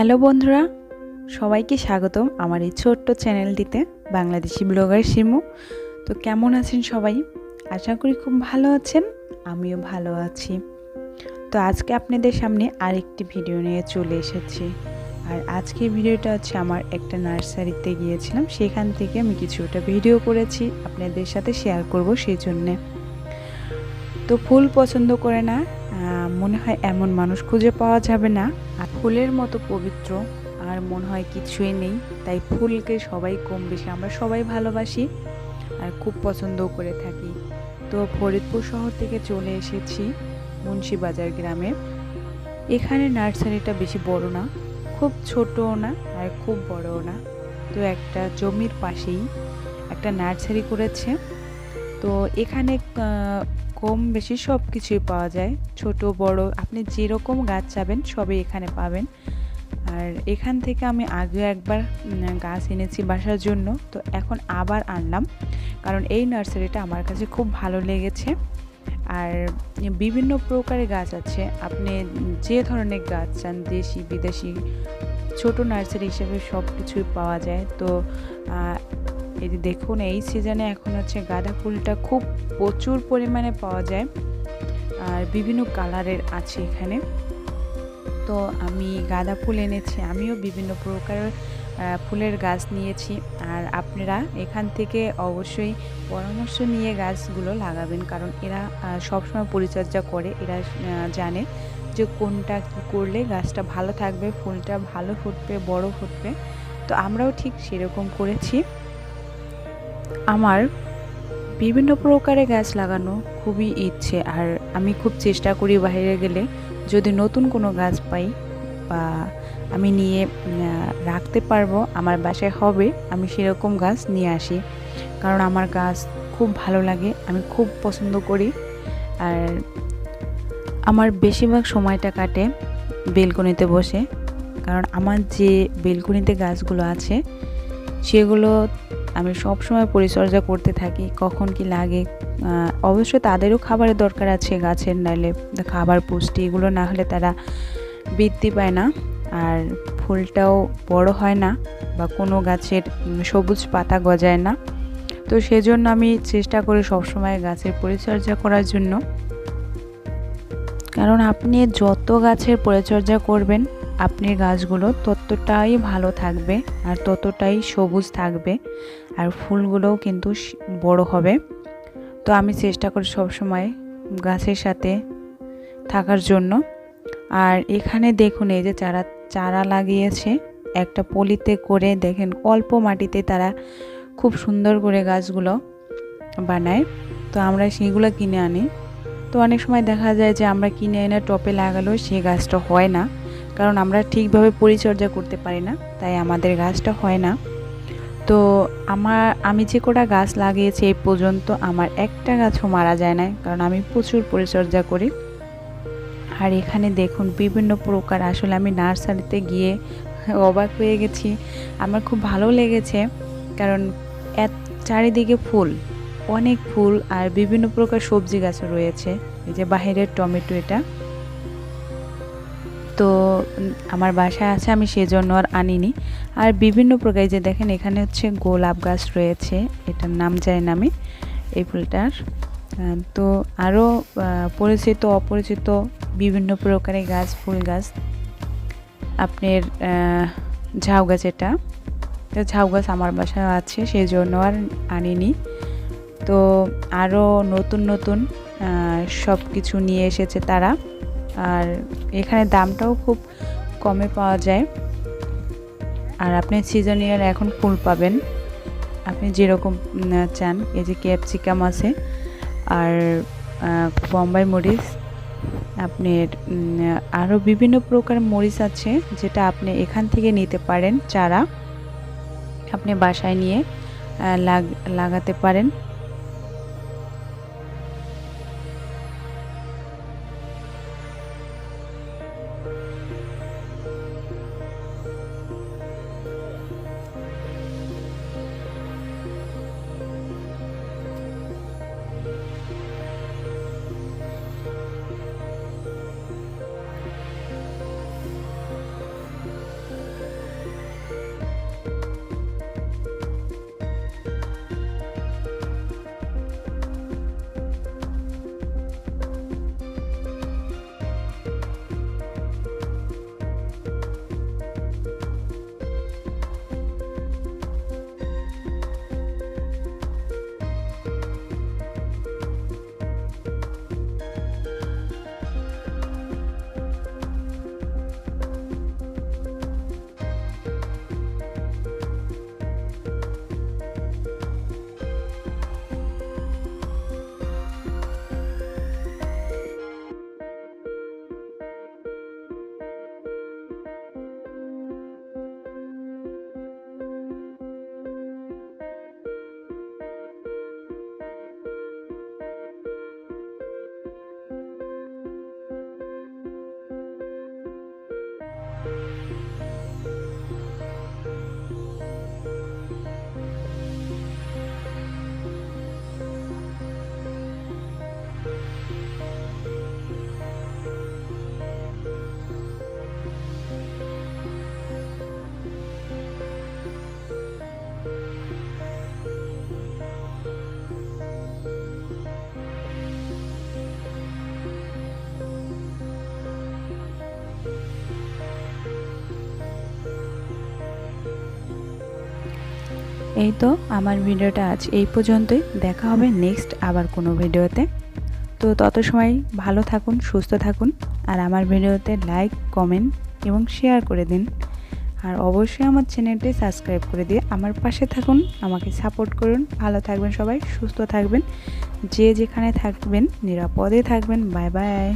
Hello বন্ধুরা, সবাইকে স্বাগতম আমার এই ছোট্ট চ্যানেলটিতে, বাংলাদেশি ব্লগার শিমু। তো কেমন আছেন সবাই? আশা করি খুব ভালো আছেন, আমিও ভালো আছি। তো আজকে আপনাদের সামনে আরেকটি ভিডিও নিয়ে চলে এসেছি। আর আজকের ভিডিওটা হচ্ছে আমার একটা নার্সারিতে গিয়েছিলাম, সেখান থেকে আমি কিছুটা ভিডিও করেছি, আপনাদের সাথে শেয়ার করব সেই জন্যে। তো ফুল পছন্দ করে না মনে হয় এমন মানুষ খুঁজে পাওয়া যাবে না। আর ফুলের মতো পবিত্র, আর মনে হয় কিছুই নেই। তাই ফুলকে সবাই কম বেশি, আমরা সবাই ভালোবাসি আর খুব পছন্দও করে থাকি। তো ফরিদপুর শহর থেকে চলে এসেছি মুন্সিবাজার গ্রামে। এখানে নার্সারিটা বেশি বড় না, খুব ছোটও না আর খুব বড়ও না। তো একটা জমির পাশেই একটা নার্সারি করেছে। তো এখানে কম বেশি সব কিছুই পাওয়া যায়। ছোট, বড়, আপনি যেরকম গাছ চাবেন সবই এখানে পাবেন। আর এখান থেকে আমি আগে একবার গাছ এনেছি বাসার জন্য। তো এখন আবার আনলাম। কারণ এই নার্সারিটা আমার কাছে খুব ভালো লেগেছে। আর বিভিন্ন প্রকারের গাছ আছে। আপনি যে ধরনের গাছ চান, দেশি, বিদেশি, ছোট নার্সারি হিসেবে সব কিছুই পাওয়া যায়। তো এই যে দেখুন, এই সিজনে এখন হচ্ছে গাঁদা ফুলটা খুব প্রচুর পরিমাণে পাওয়া যায়। আর বিভিন্ন কালারের আছে এখানে। তো আমি গাঁদা ফুল এনেছি, আমিও বিভিন্ন প্রকারের ফুলের গাছ নিয়েছি। আর আপনারা এখান থেকে অবশ্যই পরামর্শ নিয়ে গাছগুলো লাগাবেন, কারণ এরা সবসময় পরিচর্যা করে। এরা জানে যে কোনটা কী করলে গাছটা ভালো থাকবে, ফুলটা ভালো ফুটবে, বড় ফুটবে। তো আমরাও ঠিক সেরকম করেছি। আমার বিভিন্ন প্রকারে গাছ লাগানো খুবই ইচ্ছে, আর আমি খুব চেষ্টা করি বাইরে গেলে যদি নতুন কোনো গাছ পাই বা আমি নিয়ে রাখতে পারব, আমার বাসায় হবে, আমি সেরকম গাছ নিয়ে আসি। কারণ আমার গাছ খুব ভালো লাগে, আমি খুব পছন্দ করি। আর আমার বেশিরভাগ সময়টা কাটে বেলকনিতে বসে। কারণ আমার যে বেলকনিতে গাছগুলো আছে, সেগুলো আমি সব সময় পরিচর্যা করতে থাকি, কখন কি লাগে। অবশ্যই তাদেরও খাবারের দরকার আছে গাছের নাইলে খাবার পুষ্টি এগুলো না হলে তারা বৃদ্ধি পায় না। আর ফুলটাও বড় হয় না বা কোনো গাছের সবুজ পাতা গজায় না। তো সেজন্য আমি চেষ্টা করি সবসময় গাছের পরিচর্যা করার জন্য। কারণ আপনি যত গাছের পরিচর্যা করবেন আপনার গাছগুলো ততটাই ভালো থাকবে আর ততটাই সবুজ থাকবে আর ফুলগুলোও কিন্তু বড় হবে। তো আমি চেষ্টা করি সবসময় গাছের সাথে থাকার জন্য। আর এখানে দেখুন এই যে চারা চারা লাগিয়েছে, একটা পলিতে করে দেখেন অল্প মাটিতে তারা খুব সুন্দর করে গাছগুলো বানায়। তো আমরা সেগুলো কিনে আনি। তো অনেক সময় দেখা যায় যে আমরা কিনে এনে টপে লাগালেও সেই গাছটা হয় না। কারণ আমরা ঠিকভাবে পরিচর্যা করতে পারি না, তাই আমাদের গাছটা হয় না। তো আমার, আমি যে কটা গাছ লাগিয়েছি এই পর্যন্ত আমার একটা গাছও মারা যায় না কারণ আমি প্রচুর পরিচর্যা করি। আর এখানে দেখুন বিভিন্ন প্রকার, আসলে আমি নার্সারিতে গিয়ে অবাক হয়ে গেছি। আমার খুব ভালো লেগেছে, কারণ এত চারিদিকে ফুল, অনেক ফুল আর বিভিন্ন প্রকার সবজি গাছও রয়েছে। এই যে বাহিরের টমেটো এটা। তো আমার বাসায় আছে, আমি সেজন্য আর আনিনি। আর বিভিন্ন প্রকার যে দেখেন, এখানে হচ্ছে গোলাপ গাছ রয়েছে, এটার নাম যায় না আমি, এই ফুলটার। তো আরও পরিচিত, অপরিচিত বিভিন্ন প্রকারের গাছ, ফুল গাছ। আপনার ঝাউ গাছ এটা। তো ঝাউ গাছ আমার বাসায় আছে সেই জন্য আর আনিনি। তো আরও নতুন নতুন সব কিছু নিয়ে এসেছে তারা। আর এখানে দামটাও খুব কমে পাওয়া যায়। আর আপনি সিজনিয়ার এখন ফুল পাবেন। আপনি যেরকম চান, এই যে ক্যাপসিকাম আছে আর বোম্বাই মরিচ আপনার আরও বিভিন্ন প্রকার মরিচ আছে যেটা আপনি এখান থেকে নিতে পারেন চারা। আপনি বাসায় নিয়ে লাগ- লাগাতে পারেন। এই তো আমার ভিডিওটা আজ এই পর্যন্তই। দেখা হবে নেক্সট আবার কোনো ভিডিওতে। তো তত সময় ভালো থাকুন, সুস্থ থাকুন আর আমার ভিডিওতে লাইক কমেন্ট এবং শেয়ার করে দিন। আর অবশ্যই আমার চ্যানেলটি সাবস্ক্রাইব করে দিয়ে আমার পাশে থাকুন, আমাকে সাপোর্ট করুন। ভালো থাকবেন সবাই, সুস্থ থাকবেন। যে যেখানে থাকবেন, নিরাপদে থাকবেন। Bye bye